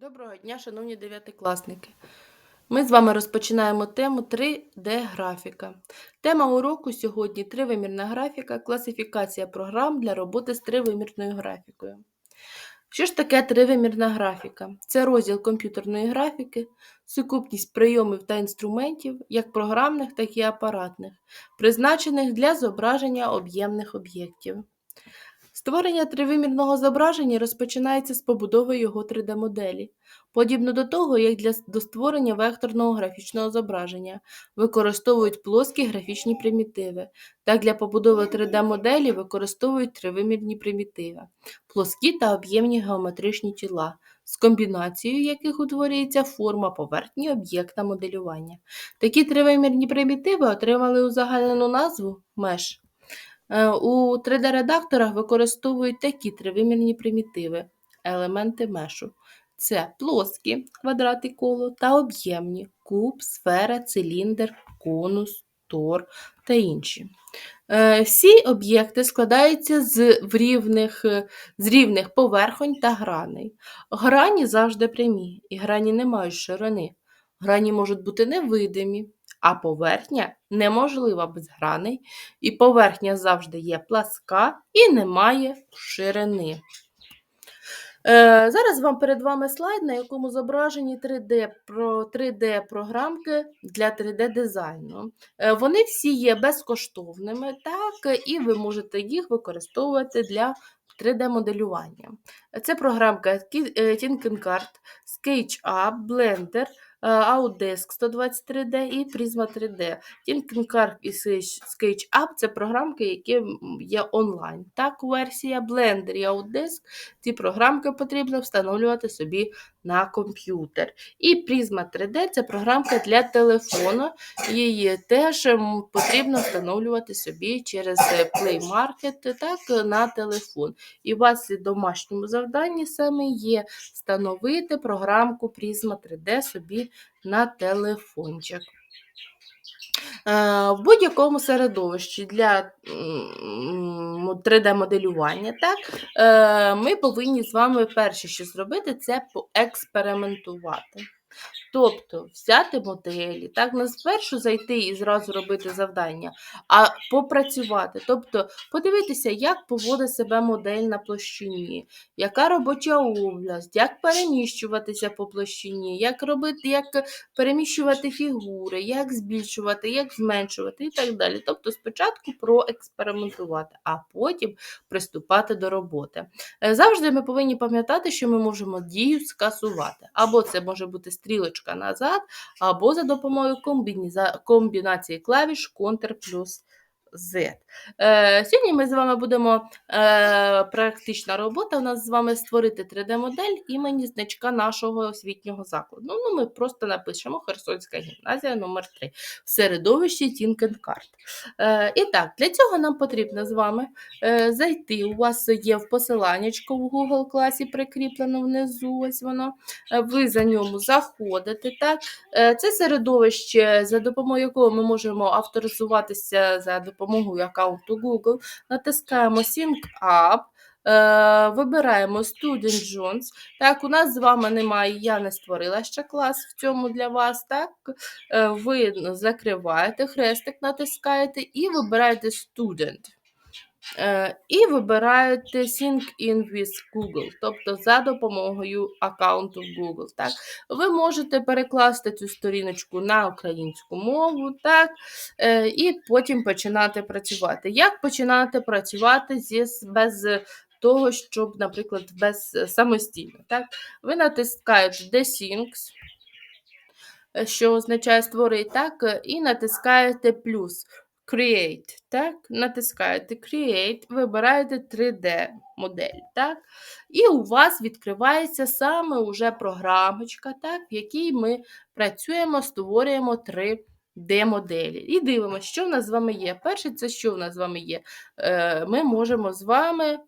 Доброго дня, шановні дев'ятикласники. Ми з вами розпочинаємо тему 3D-графіка. Тема уроку сьогодні тривимірна графіка, класифікація програм для роботи з тривимірною графікою. Що ж таке тривимірна графіка? Це розділ комп'ютерної графіки, сукупність прийомів та інструментів, як програмних, так і апаратних, призначених для зображення об'ємних об'єктів. Створення тривимірного зображення розпочинається з побудови його 3D-моделі, подібно до того, як для до створення векторного графічного зображення використовують плоскі графічні примітиви, так для побудови 3D-моделі використовують тривимірні примітиви, плоскі та об'ємні геометричні тіла, з комбінацією яких утворюється форма поверхні об'єкта моделювання. Такі тривимірні примітиви отримали узагальнену назву меж. Е, У 3D-редакторах використовують такі тривимірні примітиви, елементи мешу. Це плоскі квадрат і коло та об'ємні куб, сфера, циліндр, конус, тор та інші. Е, Всі об'єкти складаються з, рівних, е, з рівних поверхонь та граней. Грані завжди прямі, і грані не мають ширини. Грані можуть бути невидимі, а поверхня неможлива без граней, і поверхня завжди є пласка і не має ширини. Е, зараз вам перед вами слайд, на якому зображені 3D, про 3D-програмки для 3D-дизайну. Е, вони всі є безкоштовними, так, і ви можете їх використовувати для 3D-моделювання. Це програмка е, Tinkencard, SketchUp, Blender, Autodesk 123D і Prisma 3D. Tinkencard і Sketch- SketchUp – це програмки, які є онлайн. Так, версія Blender і Autodesk ці програмки потрібно встановлювати собі на комп'ютер. І Prisma 3D це програмка для телефону. Її теж потрібно встановлювати собі через е, Play Market так, на телефон. І у вас в домашньому завданні саме є встановити програмку Prisma 3D собі на телефончик. Е, В будь-якому середовищі для 3D-моделювання, так, е, ми повинні з вами перше, що зробити, це поекспериментувати. Тобто взяти моделі, так, не спершу зайти і зразу робити завдання, а попрацювати. Тобто подивитися, як поводить себе модель на площині, яка робоча область, як переміщуватися по площині, як робити, як переміщувати фігури, як збільшувати, як зменшувати і так далі. Тобто спочатку проекспериментувати, а потім приступати до роботи. Е, Завжди ми повинні пам'ятати, що ми можемо дію скасувати. Або це може бути стрілочка назад, або за допомогою комбінації клавіш Ctrl. плюс Z. Е, Сьогодні ми з вами будемо е, практична робота. У нас з вами створити 3D-модель імені значка нашого освітнього закладу. Ну, ми просто напишемо Херсонська гімназія номер 3 в середовищі Тінкенкарт. Е, і так, для цього нам потрібно з вами е, зайти. У вас є в посиланнячку в Google класі прикріплено внизу. Ось воно. Е, Ви за ньому заходите. Так? Е, Це середовище, за допомогою якого ми можемо авторизуватися за допомогою аккаунту Google. Натискаємо Sync Up. е, Вибираємо Student Jones. Так, у нас з вами немає, я не створила ще клас в цьому для вас. Так, Е, ви закриваєте, хрестик натискаєте і вибираєте Student. Е, І вибираєте Sync in with Google, тобто за допомогою аккаунту Google. Так? Ви можете перекласти цю сторіночку на українську мову, так? Е, і потім починати працювати. Як починати працювати зі, без того, щоб, наприклад, без самостійно? Так? Ви натискаєте Desyncs, е, що означає створити, так, і натискаєте плюс. Create, так, натискаєте Create, вибираєте 3D модель, так, і у вас відкривається саме уже програмочка, так, в якій ми працюємо, створюємо 3D-моделі. І дивимося, що в нас з вами є. Перше, це що в нас з вами є? Е, Ми можемо з вами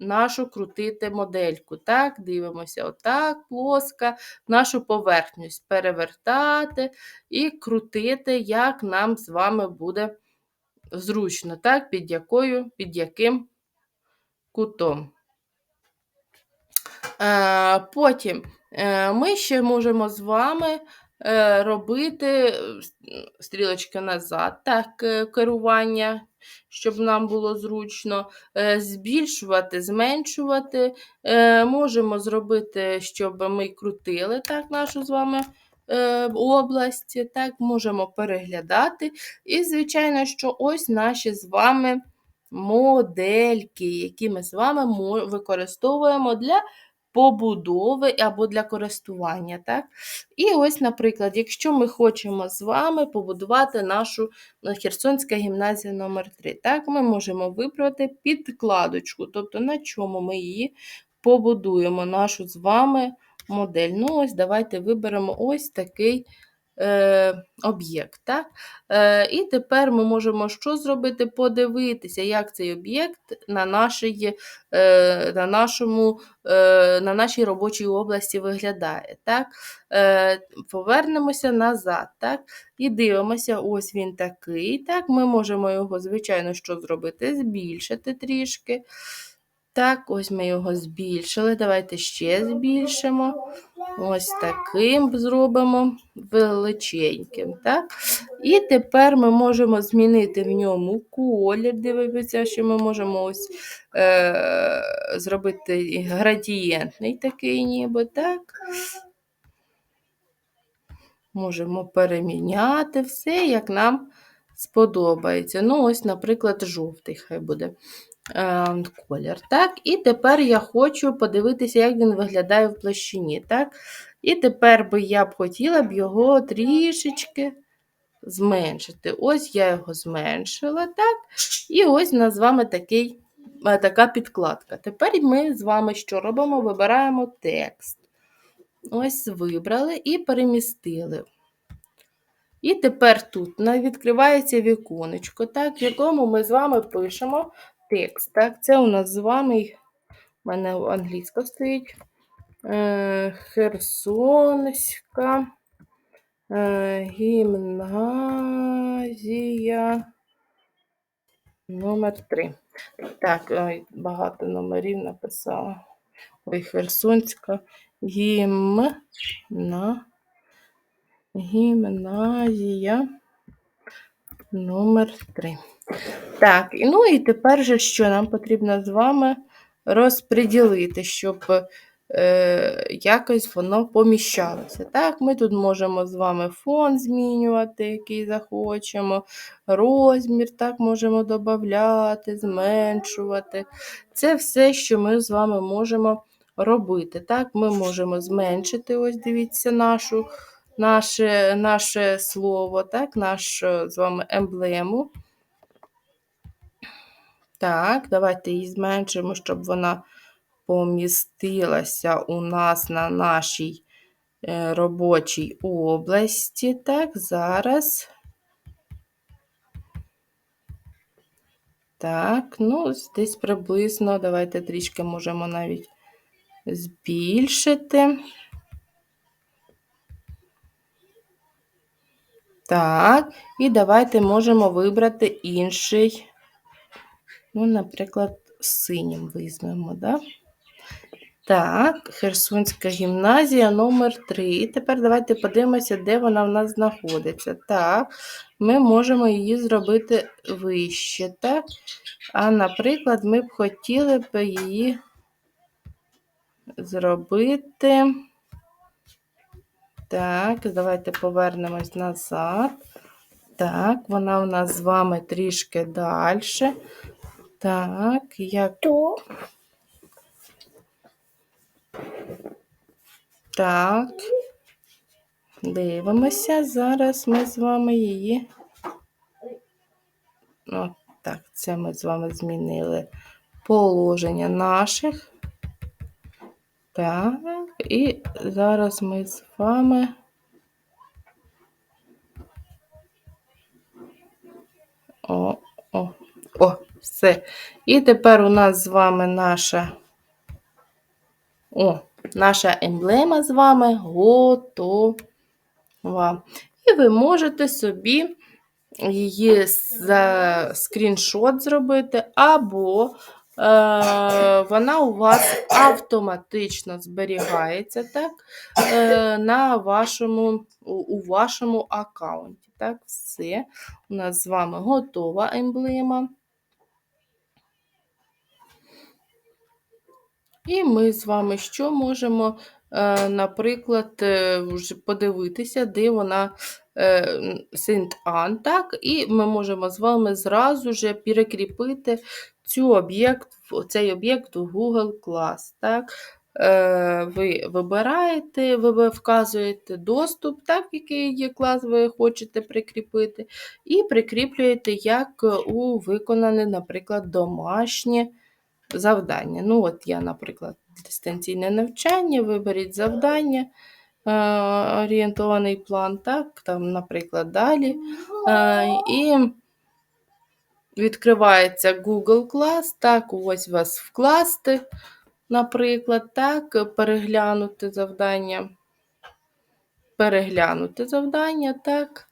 нашу крутити модельку. Так, дивимося, отак, плоска, нашу поверхню перевертати і крутити, як нам з вами буде зручно, так, під якою, під яким кутом. Е, Потім Е, Ми ще можемо з вами е, робити стрілочки назад, так, керування, щоб нам було зручно, збільшувати, зменшувати. Можемо зробити, щоб ми крутили так, нашу з вами область, так, можемо переглядати. І, звичайно, що ось наші з вами модельки, які ми з вами використовуємо для побудови або для користування. Так? І ось, наприклад, якщо ми хочемо з вами побудувати нашу е, Херсонська гімназія номер 3 так? ми можемо вибрати підкладочку, тобто на чому ми її побудуємо, нашу з вами модель. Ну, ось давайте виберемо ось такий е, об'єкт. Так? Е, І тепер ми можемо що зробити? Подивитися, як цей об'єкт на, нашій, е, на, нашому, е, на нашій робочій області виглядає. Так? Е, Повернемося назад. Так? І дивимося, ось він такий. Так? Ми можемо його, звичайно, що зробити? Збільшити трішки. Так, ось ми його збільшили. Давайте ще збільшимо. Ось таким зробимо величеньким. Так? І тепер ми можемо змінити в ньому колір. Дивіться, що ми можемо ось е, зробити градієнтний такий ніби. так? Можемо переміняти все, як нам сподобається. Ну, ось, наприклад, жовтий хай буде колір. Так? І тепер я хочу подивитися, як він виглядає в площині. Так? І тепер би я б хотіла б його трішечки зменшити. Ось я його зменшила, так? І ось у нас з вами такий, е, така підкладка. Тепер ми з вами що робимо? Вибираємо текст. Ось вибрали і перемістили. І тепер тут відкривається віконечко, так, в якому ми з вами пишемо текст. Так, Це у нас з вами, в мене англійська стоїть. Е, Херсонська е, гімназія номер 3. Так, ой, багато номерів написала. Ой, Херсонська гімна. Гімназія номер 3. Так, і ну і тепер же що нам потрібно з вами розподілити, щоб е, якось воно поміщалося. Так, ми тут можемо з вами фон змінювати, який захочемо, розмір так можемо додати, зменшувати. Це все, що ми з вами можемо робити. Так, ми можемо зменшити, ось дивіться, нашу наше наше слово, так, нашу з вами емблему. Так, давайте її зменшимо, щоб вона помістилася у нас на нашій е, робочій області. Так, зараз. Так, ну, десь приблизно, давайте трішки можемо навіть збільшити. Так, і давайте можемо вибрати інший, ну, наприклад, синім візьмемо, да? Так, Херсонська гімназія номер 3 Тепер давайте подивимося, де вона в нас знаходиться. Так, ми можемо її зробити вище, так? А, наприклад, ми б хотіли б її зробити. Так, давайте повернемось назад. Так, вона у нас з вами трішки далі. Так, як. То Так. Дивимося. Зараз ми з вами її. О, так, це ми з вами змінили положення наших. Так, і зараз ми з вами. О, о, о, все. І тепер у нас з вами наша. О, наша емблема з вами готова. І ви можете собі її скріншот зробити, або вона у вас автоматично зберігається так, е, на вашому, у, вашому аккаунті. Так, все. У нас з вами готова емблема. І ми з вами що можемо, е, наприклад, е, подивитися, де вона Синт Ан, так, і ми можемо з вами зразу же перекріпити цю об'єкт, цей об'єкт у Google Class. Так. Е, Ви вибираєте, ви вказуєте доступ, так, який клас ви хочете прикріпити, і прикріплюєте як у виконане, наприклад, домашнє завдання. Ну, от я, наприклад, дистанційне навчання, виберіть завдання, е, орієнтований план, так, там, наприклад, далі. Е, І відкривається Google Class, так, ось вас вкласти, наприклад, так, переглянути завдання. Переглянути завдання, так.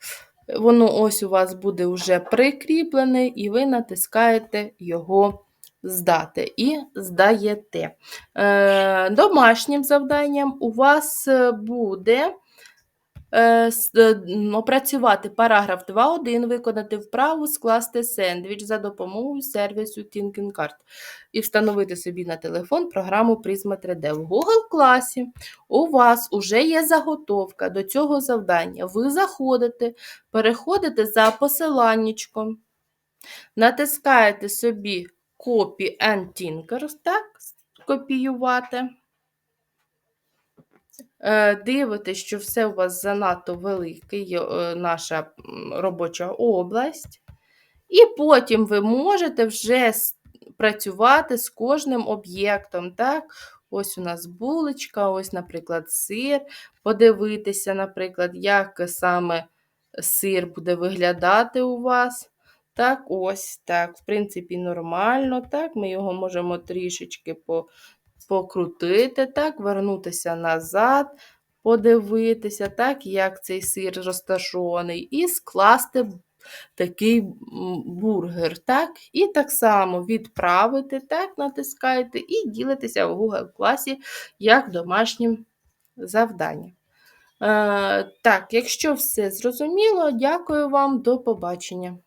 Воно ось у вас буде вже прикріплене, і ви натискаєте його здати і здаєте. Е, Домашнім завданням у вас е, буде опрацювати параграф 2.1, виконати вправу, скласти сендвіч за допомогою сервісу Thinking Card і встановити собі на телефон програму Prisma 3D. В Google класі у вас вже є заготовка до цього завдання. Ви заходите, переходите за посиланнячком, натискаєте собі Copy and Tinker, так, копіювати. Е, Дивитесь, що все у вас занадто велике, е, наша робоча область. І потім ви можете вже працювати з кожним об'єктом. так? Ось у нас булочка, ось, наприклад, сир. Подивитися, наприклад, як саме сир буде виглядати у вас. Так, ось так. В принципі, нормально. Так, ми його можемо трішечки по, покрутити, так, вернутися назад, подивитися, так, як цей сир розташований, і скласти такий бургер. так, І так само відправити, так, натискаєте, і ділитеся в Google класі як домашнім завданням. Е, так, якщо все зрозуміло, дякую вам, до побачення.